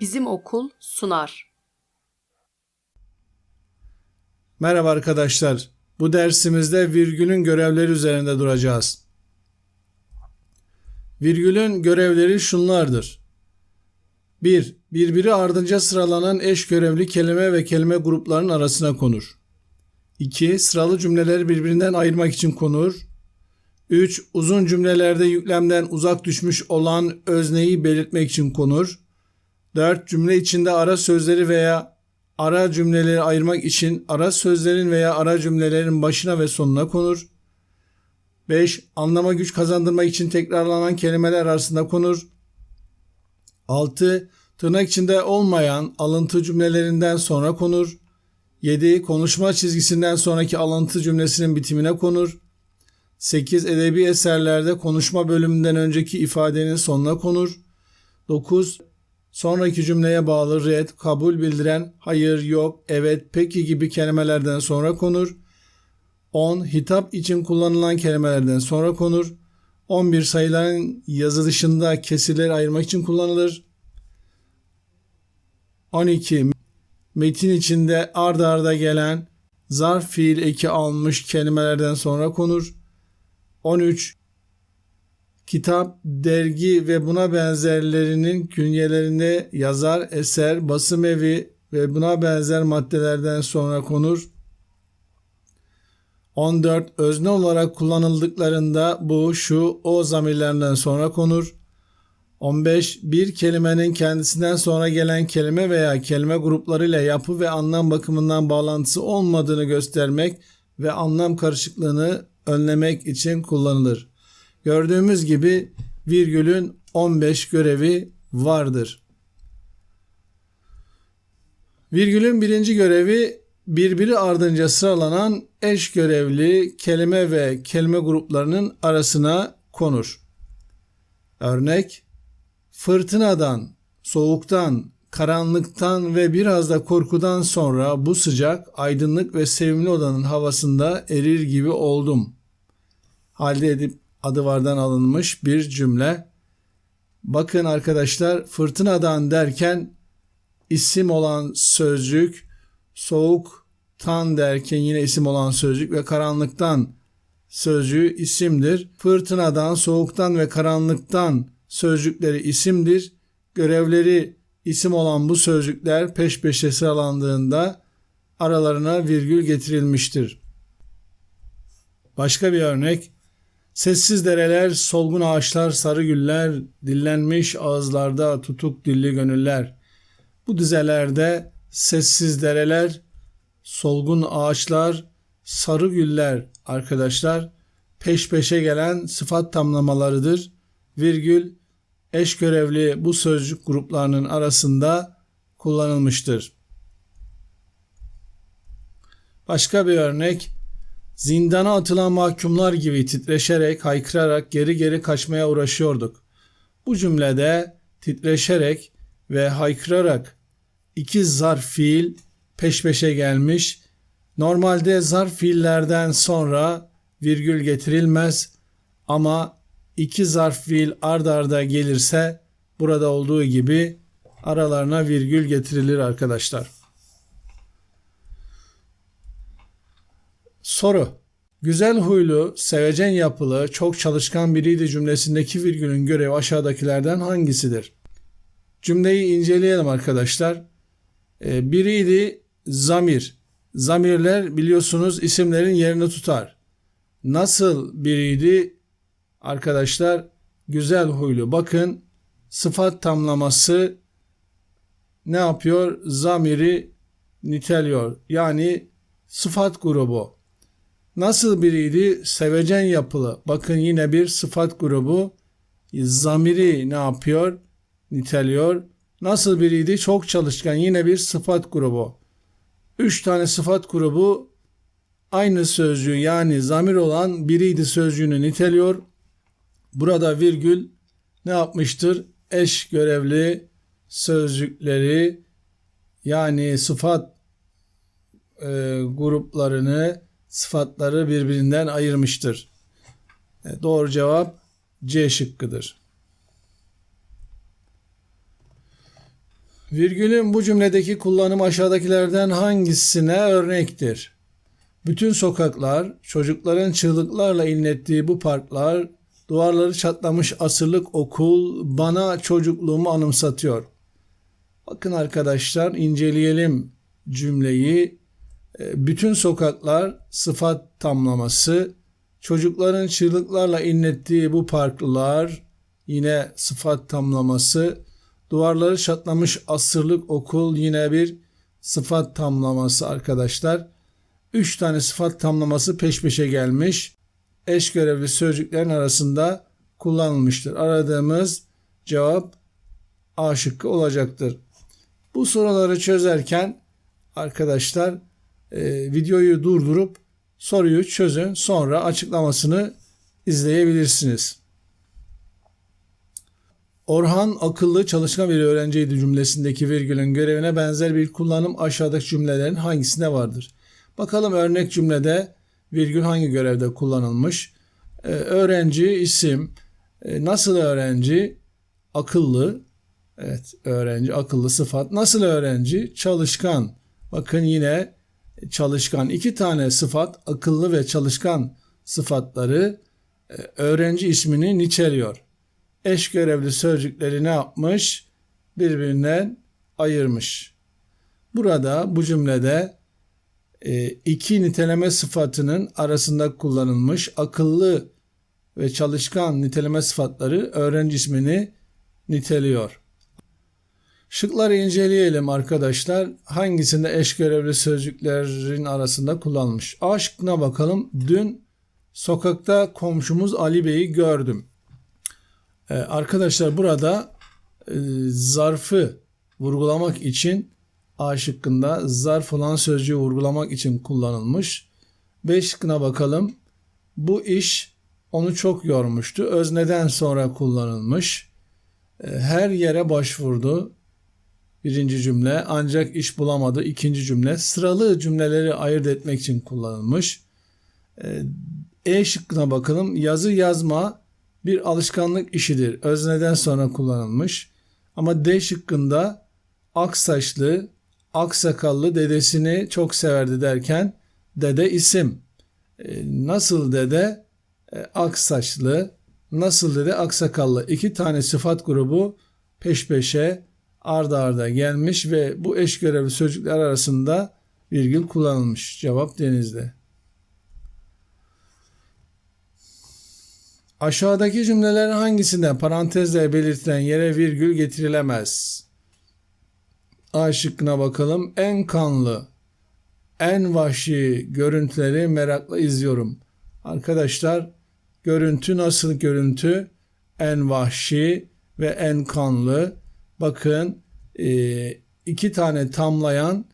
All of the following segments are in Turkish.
Bizim okul sunar. Merhaba arkadaşlar. Bu dersimizde virgülün görevleri üzerinde duracağız. Virgülün görevleri şunlardır. 1. Birbiri ardınca sıralanan eş görevli kelime ve kelime gruplarının arasına konur. 2. Sıralı cümleleri birbirinden ayırmak için konur. 3. Uzun cümlelerde yüklemden uzak düşmüş olan özneyi belirtmek için konur. 4. Cümle içinde ara sözleri veya ara cümleleri ayırmak için ara sözlerin veya ara cümlelerin başına ve sonuna konur. 5. Anlama güç kazandırmak için tekrarlanan kelimeler arasında konur. 6. Tırnak içinde olmayan alıntı cümlelerinden sonra konur. 7. Konuşma çizgisinden sonraki alıntı cümlesinin bitimine konur. 8. Edebi eserlerde konuşma bölümünden önceki ifadenin sonuna konur. 9. Sonraki cümleye bağlı red, kabul bildiren hayır, yok, evet, peki gibi kelimelerden sonra konur. 10. Hitap için kullanılan kelimelerden sonra konur. 11. Sayıların yazı dışında kesirleri ayırmak için kullanılır. 12. Metin içinde ard arda gelen zarf fiil eki almış kelimelerden sonra konur. 13. Kitap, dergi ve buna benzerlerinin künyelerinde yazar, eser, basım evi ve buna benzer maddelerden sonra konur. 14. Özne olarak kullanıldıklarında bu, şu, o zamirlerinden sonra konur. 15. Bir kelimenin kendisinden sonra gelen kelime veya kelime gruplarıyla yapı ve anlam bakımından bağlantısı olmadığını göstermek ve anlam karışıklığını önlemek için kullanılır. Gördüğümüz gibi virgülün 15 görevi vardır. Virgülün birinci görevi birbiri ardınca sıralanan eş görevli kelime ve kelime gruplarının arasına konur. Örnek Fırtınadan, soğuktan, karanlıktan ve biraz da korkudan sonra bu sıcak, aydınlık ve sevimli odanın havasında erir gibi oldum. Halde edip adı vardan alınmış bir cümle. Bakın arkadaşlar fırtınadan derken isim olan sözcük, soğuktan derken yine isim olan sözcük ve karanlıktan sözcüğü isimdir. Fırtınadan, soğuktan ve karanlıktan sözcükleri isimdir. Görevleri isim olan bu sözcükler peş peşe sıralandığında aralarına virgül getirilmiştir. Başka bir örnek. Sessiz dereler, solgun ağaçlar, sarı güller, dillenmiş ağızlarda tutuk dilli gönüller. Bu dizelerde sessiz dereler, solgun ağaçlar, sarı güller arkadaşlar peş peşe gelen sıfat tamlamalarıdır. Virgül eş görevli bu sözcük gruplarının arasında kullanılmıştır. Başka bir örnek Zindana atılan mahkumlar gibi titreşerek, haykırarak geri geri kaçmaya uğraşıyorduk. Bu cümlede titreşerek ve haykırarak iki zarf fiil peş peşe gelmiş. Normalde zarf fiillerden sonra virgül getirilmez ama iki zarf fiil ard arda gelirse burada olduğu gibi aralarına virgül getirilir arkadaşlar. Soru. Güzel huylu, sevecen yapılı, çok çalışkan biriydi cümlesindeki virgülün görevi aşağıdakilerden hangisidir? Cümleyi inceleyelim arkadaşlar. Ee, biriydi zamir. Zamirler biliyorsunuz isimlerin yerini tutar. Nasıl biriydi? Arkadaşlar güzel huylu. Bakın sıfat tamlaması ne yapıyor? Zamiri niteliyor. Yani sıfat grubu. Nasıl biriydi? Sevecen yapılı. Bakın yine bir sıfat grubu. Zamiri ne yapıyor? Niteliyor. Nasıl biriydi? Çok çalışkan. Yine bir sıfat grubu. Üç tane sıfat grubu aynı sözcüğü yani zamir olan biriydi sözcüğünü niteliyor. Burada virgül ne yapmıştır? Eş görevli sözcükleri yani sıfat e, gruplarını sıfatları birbirinden ayırmıştır. E, doğru cevap C şıkkıdır. Virgülün bu cümledeki kullanımı aşağıdakilerden hangisine örnektir? Bütün sokaklar, çocukların çığlıklarla inlettiği bu parklar, duvarları çatlamış asırlık okul bana çocukluğumu anımsatıyor. Bakın arkadaşlar inceleyelim cümleyi. E, Bütün sokaklar sıfat tamlaması, çocukların çığlıklarla inlettiği bu parklar yine sıfat tamlaması, duvarları çatlamış asırlık okul yine bir sıfat tamlaması arkadaşlar. Üç tane sıfat tamlaması peş peşe gelmiş. Eş görevli sözcüklerin arasında kullanılmıştır. Aradığımız cevap A şıkkı olacaktır. Bu soruları çözerken arkadaşlar e, videoyu durdurup soruyu çözün sonra açıklamasını izleyebilirsiniz. Orhan akıllı çalışkan bir öğrenciydi cümlesindeki virgülün görevine benzer bir kullanım aşağıdaki cümlelerin hangisinde vardır? Bakalım örnek cümlede virgül hangi görevde kullanılmış? Ee, öğrenci isim, Ee, nasıl öğrenci? Akıllı, evet öğrenci akıllı sıfat. Nasıl öğrenci? Çalışkan. Bakın yine çalışkan iki tane sıfat akıllı ve çalışkan sıfatları e, öğrenci ismini niteliyor eş görevli sözcükleri ne yapmış? Birbirinden ayırmış. Burada bu cümlede e, iki niteleme sıfatının arasında kullanılmış akıllı ve çalışkan niteleme sıfatları öğrenci ismini niteliyor. Şıkları inceleyelim arkadaşlar. Hangisinde eş görevli sözcüklerin arasında kullanılmış? A şıkkına bakalım. Dün sokakta komşumuz Ali Bey'i gördüm. Ee, arkadaşlar burada e, zarfı vurgulamak için A şıkkında zarf olan sözcüğü vurgulamak için kullanılmış. B şıkkına bakalım. Bu iş onu çok yormuştu. Özneden sonra kullanılmış. Ee, her yere başvurdu. Birinci cümle ancak iş bulamadı. İkinci cümle sıralı cümleleri ayırt etmek için kullanılmış. Ee, E şıkkına bakalım. Yazı yazma bir alışkanlık işidir. Özneden sonra kullanılmış. Ama D şıkkında ak saçlı, ak sakallı dedesini çok severdi derken dede isim. E, nasıl dede? E, ak saçlı, nasıl dede? Ak sakallı. İki tane sıfat grubu peş peşe arda arda gelmiş ve bu eş görevli sözcükler arasında virgül kullanılmış. Cevap denizde. Aşağıdaki cümlelerin hangisinde parantezle belirtilen yere virgül getirilemez? A şıkkına bakalım. En kanlı, en vahşi görüntüleri merakla izliyorum. Arkadaşlar görüntü nasıl görüntü? En vahşi ve en kanlı. Bakın e, iki tane tamlayan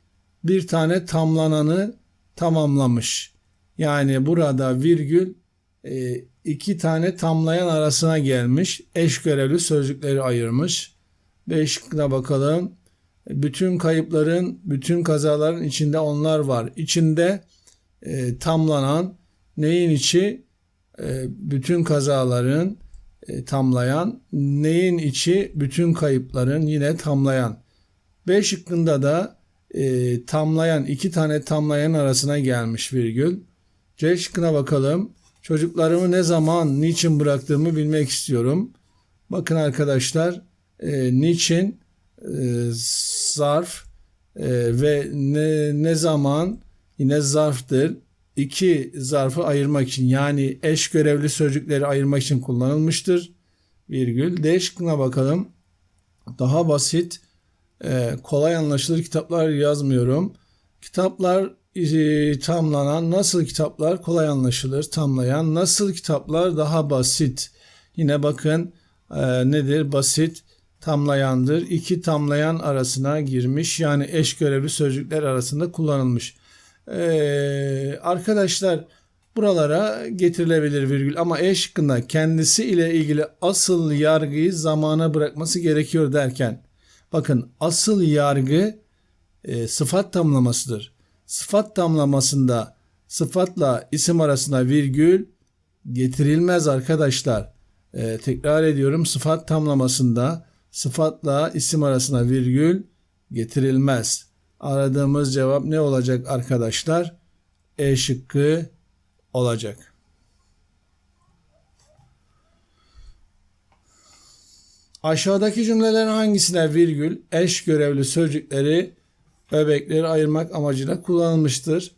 bir tane tamlananı tamamlamış. Yani burada virgül e, iki tane tamlayan arasına gelmiş. Eş görevli sözcükleri ayırmış. B şıkkına bakalım. Bütün kayıpların, bütün kazaların içinde onlar var. İçinde e, tamlanan neyin içi? E, bütün kazaların e, tamlayan. Neyin içi? Bütün kayıpların yine tamlayan. B şıkkında da e, tamlayan, iki tane tamlayan arasına gelmiş virgül. C şıkkına bakalım. Çocuklarımı ne zaman, niçin bıraktığımı bilmek istiyorum. Bakın arkadaşlar, e, niçin e, zarf e, ve ne, ne zaman yine zarftır. İki zarfı ayırmak için yani eş görevli sözcükleri ayırmak için kullanılmıştır. Virgül. D şıkkına bakalım. Daha basit, e, kolay anlaşılır kitaplar yazmıyorum. Kitaplar e, tamlanan nasıl kitaplar kolay anlaşılır tamlayan nasıl kitaplar daha basit yine bakın e, nedir basit tamlayandır iki tamlayan arasına girmiş yani eş görevli sözcükler arasında kullanılmış e, arkadaşlar buralara getirilebilir virgül ama E şıkkında kendisi ile ilgili asıl yargıyı zamana bırakması gerekiyor derken bakın asıl yargı e, sıfat tamlamasıdır sıfat tamlamasında sıfatla isim arasında virgül getirilmez arkadaşlar. Ee, tekrar ediyorum sıfat tamlamasında sıfatla isim arasında virgül getirilmez. Aradığımız cevap ne olacak arkadaşlar? E şıkkı olacak. Aşağıdaki cümlelerin hangisine virgül eş görevli sözcükleri öbekleri ayırmak amacıyla kullanılmıştır?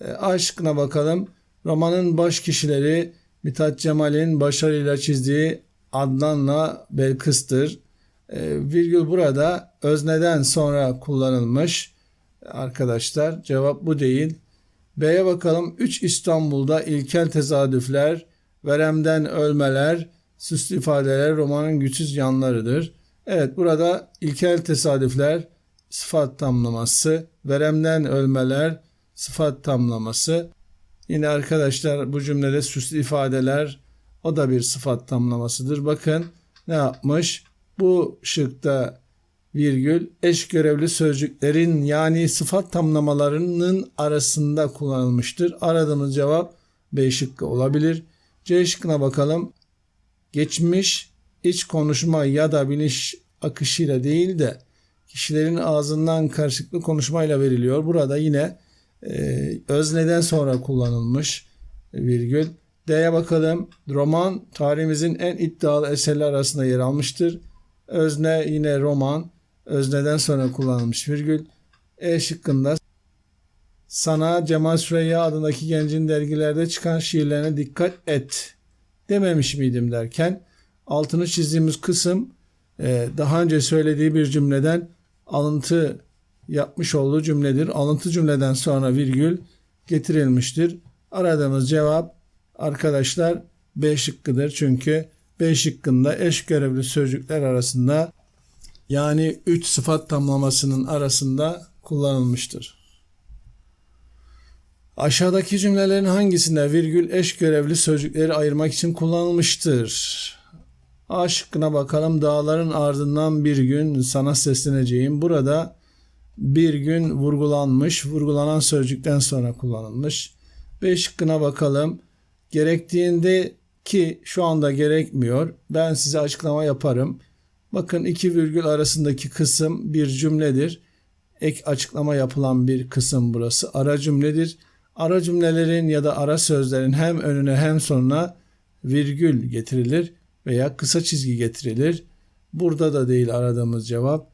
E, A şıkkına bakalım. Romanın baş kişileri Mithat Cemal'in başarıyla çizdiği Adnan'la Belkıs'tır. E, virgül burada özneden sonra kullanılmış. Arkadaşlar cevap bu değil. B'ye bakalım. 3 İstanbul'da ilkel tezadüfler, veremden ölmeler, süslü ifadeler romanın güçsüz yanlarıdır. Evet burada ilkel tesadüfler sıfat tamlaması, veremden ölmeler sıfat tamlaması. Yine arkadaşlar bu cümlede süslü ifadeler o da bir sıfat tamlamasıdır. Bakın ne yapmış? Bu şıkta virgül eş görevli sözcüklerin yani sıfat tamlamalarının arasında kullanılmıştır. Aradığımız cevap B şıkkı olabilir. C şıkkına bakalım. Geçmiş iç konuşma ya da bilinç akışıyla değil de kişilerin ağzından karşılıklı konuşmayla veriliyor. Burada yine e, özneden sonra kullanılmış virgül. D'ye bakalım. Roman tarihimizin en iddialı eserler arasında yer almıştır. Özne yine roman. Özneden sonra kullanılmış virgül. E şıkkında sana Cemal Süreyya adındaki gencin dergilerde çıkan şiirlerine dikkat et dememiş miydim derken altını çizdiğimiz kısım e, daha önce söylediği bir cümleden alıntı yapmış olduğu cümledir. Alıntı cümleden sonra virgül getirilmiştir. Aradığımız cevap arkadaşlar B şıkkıdır. Çünkü B şıkkında eş görevli sözcükler arasında yani 3 sıfat tamlamasının arasında kullanılmıştır. Aşağıdaki cümlelerin hangisinde virgül eş görevli sözcükleri ayırmak için kullanılmıştır? A şıkkına bakalım. Dağların ardından bir gün sana sesleneceğim. Burada bir gün vurgulanmış, vurgulanan sözcükten sonra kullanılmış. B şıkkına bakalım. Gerektiğinde ki şu anda gerekmiyor. Ben size açıklama yaparım. Bakın iki virgül arasındaki kısım bir cümledir. Ek açıklama yapılan bir kısım burası. Ara cümledir. Ara cümlelerin ya da ara sözlerin hem önüne hem sonuna virgül getirilir veya kısa çizgi getirilir. Burada da değil aradığımız cevap.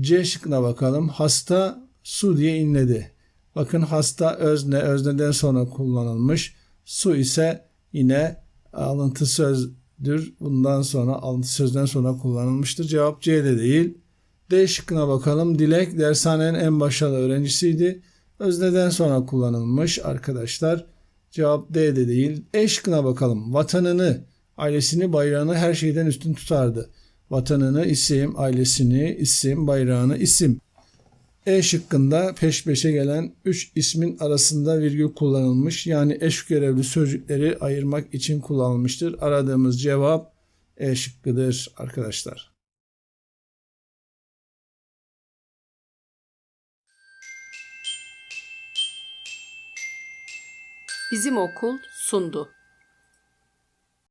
C şıkkına bakalım. Hasta su diye inledi. Bakın hasta özne, özneden sonra kullanılmış. Su ise yine alıntı sözdür. Bundan sonra alıntı sözden sonra kullanılmıştır. Cevap C'de değil. D şıkkına bakalım. Dilek dershanenin en başarılı öğrencisiydi. Özneden sonra kullanılmış arkadaşlar. Cevap D'de değil. E şıkkına bakalım. Vatanını, ailesini, bayrağını her şeyden üstün tutardı. Vatanını isim, ailesini isim, bayrağını isim. E şıkkında peş peşe gelen 3 ismin arasında virgül kullanılmış. Yani eş görevli sözcükleri ayırmak için kullanılmıştır. Aradığımız cevap E şıkkıdır arkadaşlar. Bizim okul sundu.